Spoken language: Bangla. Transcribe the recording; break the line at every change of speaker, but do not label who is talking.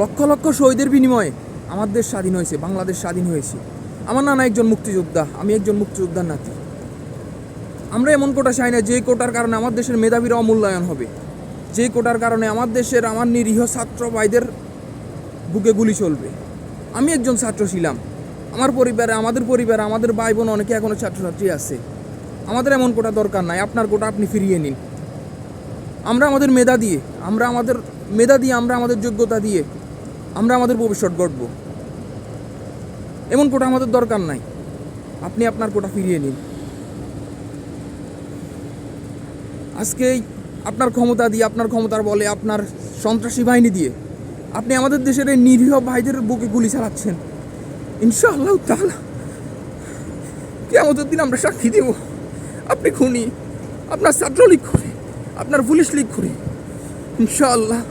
লক্ষ লক্ষ শহীদের বিনিময়ে আমার দেশ স্বাধীন হয়েছে, বাংলাদেশ স্বাধীন হয়েছে। আমার নানা একজন মুক্তিযোদ্ধা, আমি একজন মুক্তিযোদ্ধার নাতি। আমরা এমন কোটা চাই না, যে কোটার কারণে আমার দেশের মেধাবীরা অমূল্যায়ন হবে। যে কোটার কারণে আমার দেশের আমার নিরীহ ছাত্র ভাইদের বুকে গুলি চলবে। আমি একজন ছাত্র ছিলাম। আমার পরিবারে, আমাদের পরিবারে, আমাদের ভাই বোন অনেকে এখনও ছাত্রছাত্রী আছে। আমাদের এমন কোটা দরকার নাই, আপনার কোটা আপনি ফিরিয়ে নিন। আমরা আমাদের মেধা দিয়ে, আমরা আমাদের মেধা দিয়ে, আমরা আমাদের যোগ্যতা দিয়ে আমরা আমাদের ভবিষ্যৎ গড়ব। এমন কোটা আমাদের দরকার নাই। আপনি আপনার কোটা ফিরিয়ে নিন। আজকেই আপনার ক্ষমতা দিয়ে, আপনার ক্ষমতার বলে, আপনার সন্ত্রাসী বাহিনী দিয়ে আপনি আমাদের দেশের এই নিরীহ ভাইদের বুকে গুলি চালাচ্ছেন। ইনশাআল্লাহ তাহলে কেমতের দিন আমরা সাক্ষী দেব। আপনি খুনি, আপনার ছাত্রলীগ করে আপনার পুলিশ লীগ করে ইনশাআল্লাহ।